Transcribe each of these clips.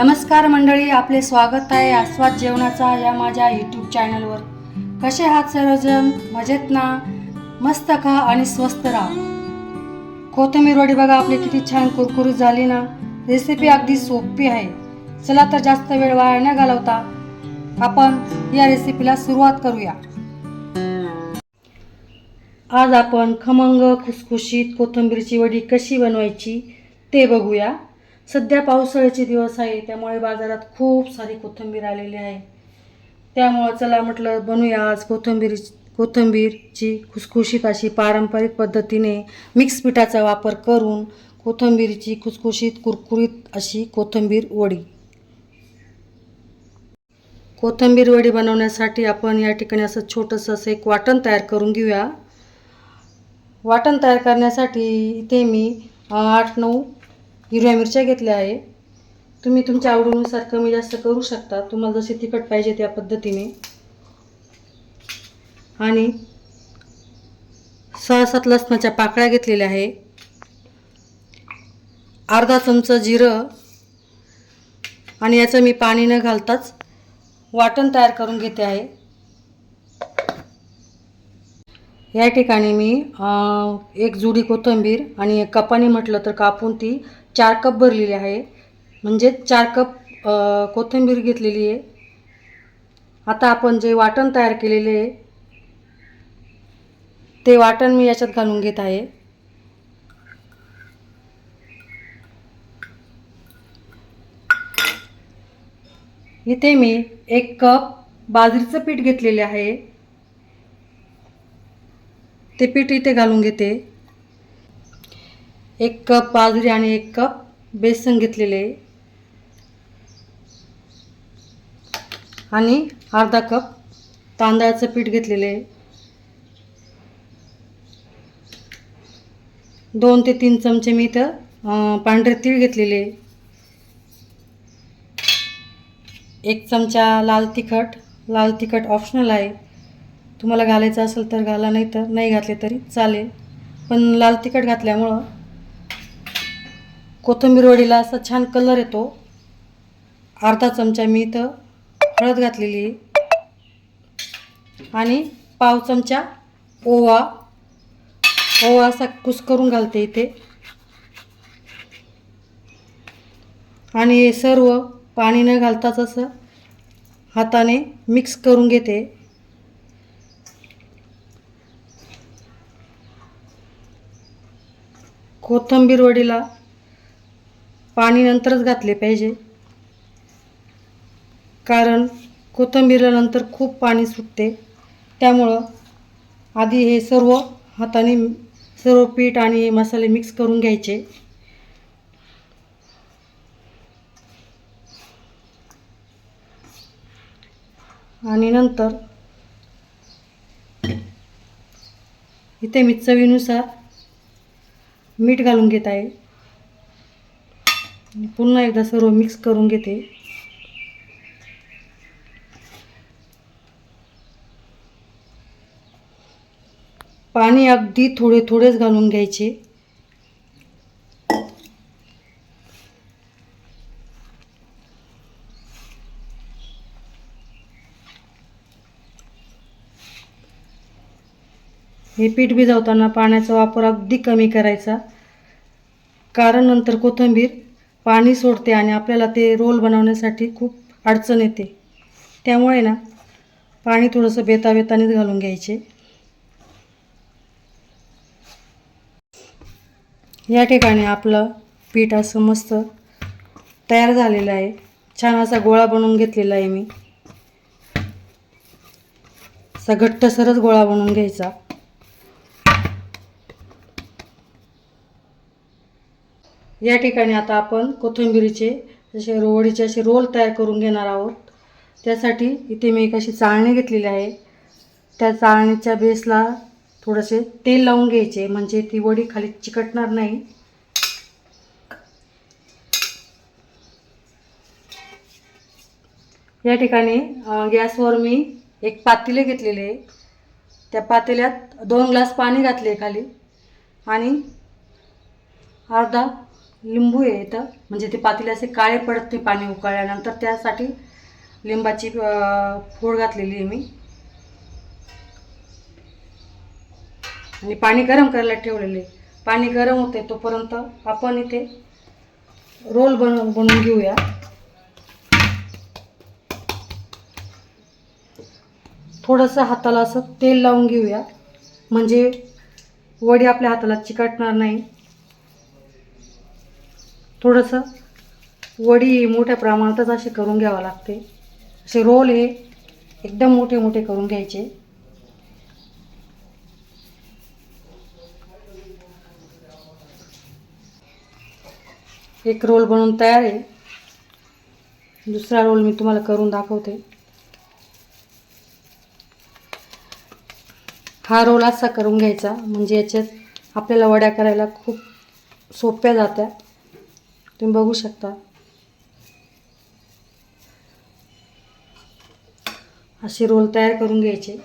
नमस्कार मंडळी आपले स्वागत आहे आस्वाद जेवणाचा या माझ्या यूट्यूब चॅनलवर कसे आहात सर्वजण? मजेत ना? मस्त खा आणि स्वस्त राहा? कोथिंबीर वडी बघा आपली किती छान कुरकुरीत झाली ना? रेसिपी अगदी सोपी आहे. चला तर जास्त वेळ वाया न घालवता आपण या रेसिपीला सुरुवात करूया. आज आपण खमंग खुसखुशीत कोथिंबीरची वडी कशी बनवायची ते बघूया. सध्या पावसाळ्याचे दिवस आहे त्यामुळे बाजारात खूप सारी कोथिंबीर आलेली आहे. त्यामुळं चला म्हटलं बनूया आज कोथिंबीर कोथिंबीरची खुसखुशीत अशी पारंपरिक पद्धतीने मिक्स पिठाचा वापर करून कोथिंबीरची खुसखुशीत कुरकुरीत अशी कोथिंबीर वडी. कोथिंबीर वडी बनवण्यासाठी आपण या ठिकाणी असं छोटंसं असं एक वाटण तयार करून घेऊया. वाटण तयार करण्यासाठी इथे मी आठ नऊ हिरव्या मिरच्या घेतल्या आहे. तुम्ही तुमच्या आवडीनुसार कमी जास्त करू शकता. तुम्हाला जसे तिखट पाहिजे त्या पद्धतीने. आणि सहा सात लसणाच्या पाकळ्या घेतलेल्या आहे. अर्धा चमचा जिरं. आणि याचं मी पाणी न घालताच वाटण तयार करून घेते आहे. या ठिकाणी मी एक जुडी कोथिंबीर आणि एक कपाने म्हटलं तर कापून ती चार कप भरलेली आहे. म्हणजे चार कप कोथिंबीर घेतलेली आहे. आता आपण जे वाटण तयार केलेले आहे ते वाटण मी याच्यात घालून घेत आहे. इथे मी एक कप बाजरीचं पीठ घेतलेले आहे. ते पीठ इथे घालून घेते. एक कप बाजरी आणि एक कप बेसन घेतलेले आणि अर्धा कप तांदळाचं पीठ घेतलेले दोन ते तीन चमचे मी इथं पांढरे तीळ घेतलेले एक चमचा लाल तिखट लाल तिखट ऑप्शनल आहे. तुम्हाला घालायचं असेल तर घाला नाही तर नाही घातले तरी चालेल. पण लाल तिखट घातल्यामुळं कोथिंबीर वडीला असा छान कलर येतो. अर्धा चमचा मी इथं हळद घातलेली आहे. आणि पाव चमचा ओवा. ओवा असा कुस्करून घालते इथे. आणि हे सर्व पाणी न घालताच असं हाताने मिक्स करून घेते. कोथंबीर वडीला पाणी नंतरच घातले पाहिजे. कारण कोथिंबीरला नंतर खूप पाणी सुटते. त्यामुळं आधी हे सर्व हाताने सर्व पीठ आणि मसाले मिक्स करून घ्यायचे. आणि नंतर इथे मी चवीनुसार मीठ घालून घेत आहे. पुन्हा एकदा सर्व मिक्स करून घेते. पाणी अगदी थोडे थोडेच घालून घ्यायचे. हे पीठ भिजवताना पाण्याचा वापर अगदी कमी करायचा. कारण नंतर कोथिंबीर पाणी सोडते आणि आपल्याला ते रोल बनवण्यासाठी खूप अडचण येते. त्यामुळे ना पाणी थोडंसं बेता बेतानेच घालून घ्यायचे. या ठिकाणी आपलं पीठ असं मस्त तयार झालेलं आहे. छान असा गोळा बनवून घेतलेला आहे मी. असा घट्टसरच गोळा बनवून घ्यायचा. या ठिकाणी आता आपण कोथिंबिरीचे जसे रोवडीचे असे रोल तयार करून घेणार आहोत. त्यासाठी इथे मी एक अशी चाळणी घेतलेली आहे. त्या चाळणीच्या बेसला थोडंसे तेल लावून घ्यायचे म्हणजे ती वडी खाली चिकटणार नाही. या ठिकाणी गॅसवर मी एक पातेले घेतलेले आहे. त्या पातेल्यात दोन ग्लास पाणी घातले खाली. आणि अर्धा लिंबू आहे इथं. म्हणजे ते पातेले असे काळे पडत नाही पाणी उकळल्यानंतर त्यासाठी लिंबाची फोड घातलेली आहे मी. आणि पाणी गरम करायला ठेवलेले पाणी गरम होते तोपर्यंत आपण इथे रोल बनवून बनवून घेऊया. थोडंसं हाताला असं तेल लावून घेऊया. म्हणजे वडी आपल्या हाताला चिकटणार नाही. थोडंसं वडी मोठ्या प्रमाणातच असे करून घ्यावं लागते. असे रोल हे एकदम मोठे मोठे करून घ्यायचे. एक रोल बनवून तयार आहे. दुसरा रोल मी तुम्हाला करून दाखवते. हा रोल असा करून घ्यायचा. म्हणजे याच्यात आपल्याला वड्या करायला खूप सोप्या जात्या. तुम्ही बघू शकता. असे रोल तयार करून घ्यायचे.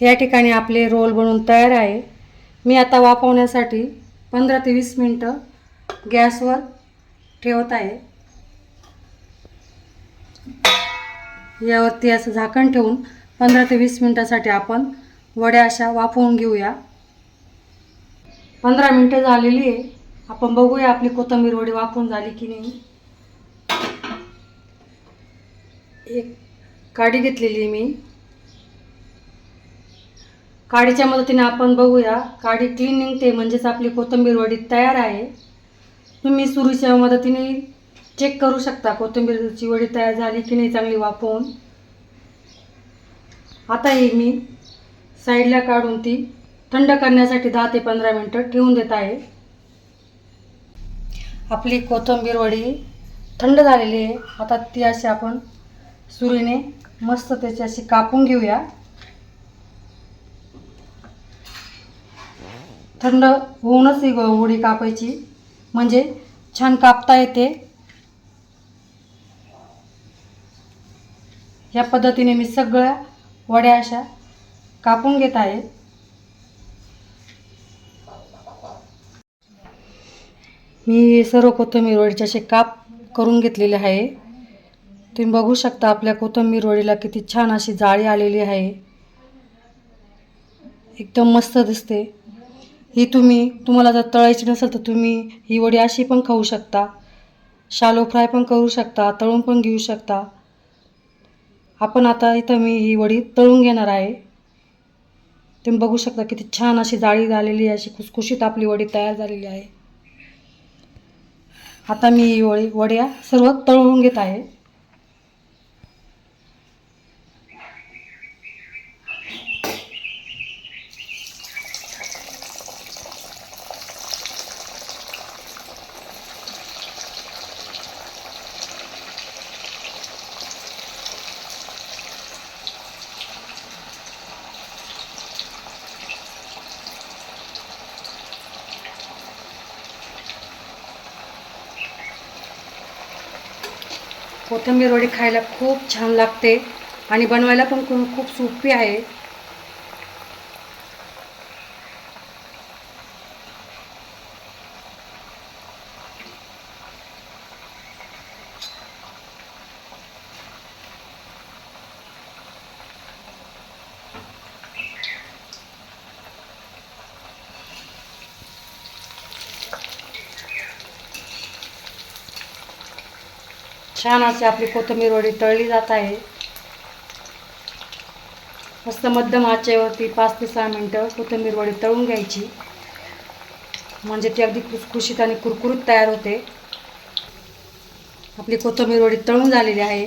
या ठिकाणी आपले रोल बनवून तयार आहे. मी आता वाफवण्यासाठी पंधरा ते वीस मिनटं गॅसवर ठेवत आहे. यावरती असं झाकण ठेवून पंधरा ते वीस मिनटासाठी आपण वड्या अशा वाफवून घेऊया. पंधरा मिनटं झालेली आहे. आपण बघूया आपली कोथिंबीर वडी वाफवून झाली की नाही. एक काडी घेतलेली आहे मी. काडीच्या मदतीने आपण बघूया. काडी क्लीन निघते म्हणजेच आपली कोथिंबीर वडी तयार आहे. तुम्ही सुरूच्या मदतीने चेक करू शकता कोथिंबीरची वडी तयार झाली की नाही चांगली वाफवून आता ही मी साईडला काढून ती थंड करण्यासाठी दहा ते पंधरा मिनटं ठेवून देत आहे. आपली कोथिंबीर वडी थंड झालेली आहे. आता ती अशी आपण सुरीने मस्त त्याची अशी कापून घेऊया. थंड होऊनच ही वडी कापायची. म्हणजे छान कापता येते. या पद्धतीने मी सगळ्या वड्या अशा कापून घेत आहे. मी सर्व कोथिंबीर वडीचे असे काप करून घेतलेले आहे. तुम्ही बघू शकता आपल्या कोथिंबीर वडीला किती छान अशी जाळी आलेली आहे. एकदम मस्त दिसते. ही तुम्ही तुम्हाला जर तळायची नसेल तर तुम्ही ही वडी अशी पण खाऊ शकता. शालो फ्राय पण करू शकता तळून पण घेऊ शकता. आपण आता इथं मी ही वडी तळून घेणार आहे. तुम्ही बघू शकता किती छान अशी जाळी झालेली आहे अशी खुसखुशीत आपली वडी तयार झालेली आहे. आता मी वळी वड्या सर्व तळून घेत आहे. कोथिंबीर वडी खायला खूप छान लागते आणि बनवायला पण खूप खूप सोपी आहे. छान अशी आपली कोथिंबीर वडी तळली जात आहे. मस्त मध्यम आचेवरती पाच ते सहा मिनटं कोथिंबीर वडी तळून घ्यायची. म्हणजे ती अगदी खुसखुशीत आणि कुरकुरीत तयार होते. आपली कोथिंबीर वडी तळून झालेली आहे.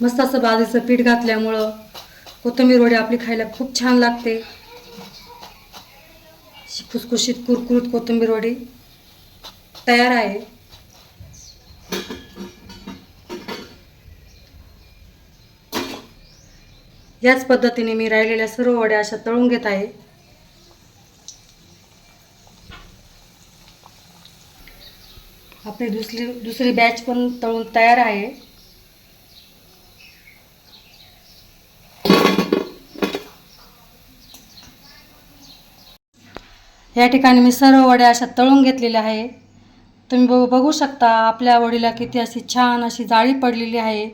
मस्त असं बाजरीचं पीठ घातल्यामुळं कोथिंबीर वडी आपली खायला खूप छान लागते. खुसखुशीत कुरकुरीत कोथिंबीर वडी. तयार आहे. याच पद्धतीने मी राहिलेल्या सर्व वड्या अशा तळून घेत आहे. आपली दुसरी दुसरी बॅच पण तळून तयार आहे. या ठिकाणी मी सर्व वड्या अशा तळून घेतलेल्या आहे. तुम्ही बघू बघू शकता आपल्या वडीला किती अशी छान अशी जाळी पडलेली आहे.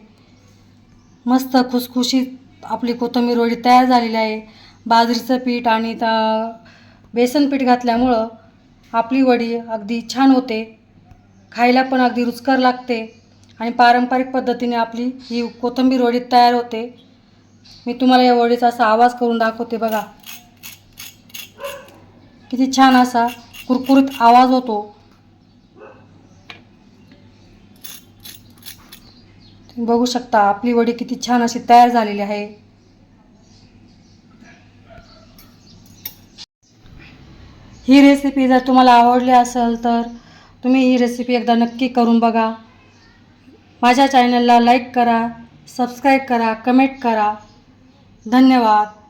मस्त खुसखुशीत आपली कोथिंबीर वडी तयार झालेली आहे. बाजरीचं पीठ आणि त- बेसन पीठ घातल्यामुळं आपली वडी अगदी छान होते. खायला पण अगदी रुचकर लागते आणि पारंपरिक पद्धतीने आपली ही कोथिंबीर वडी तयार होते. मी तुम्हाला या वडीचा असा आवाज करून दाखवते बघा. किती छान असा कुरकुरीत आवाज होतो. बघू शकता आपली वडी किती छान अशी तयार झालेली आहे. ही रेसिपी जर तुम्हाला आवडली असेल तर तुम्ही ही रेसिपी एकदा नक्की करून बघा. माझ्या चॅनलला लाईक करा सबस्क्राईब करा कमेंट करा. धन्यवाद.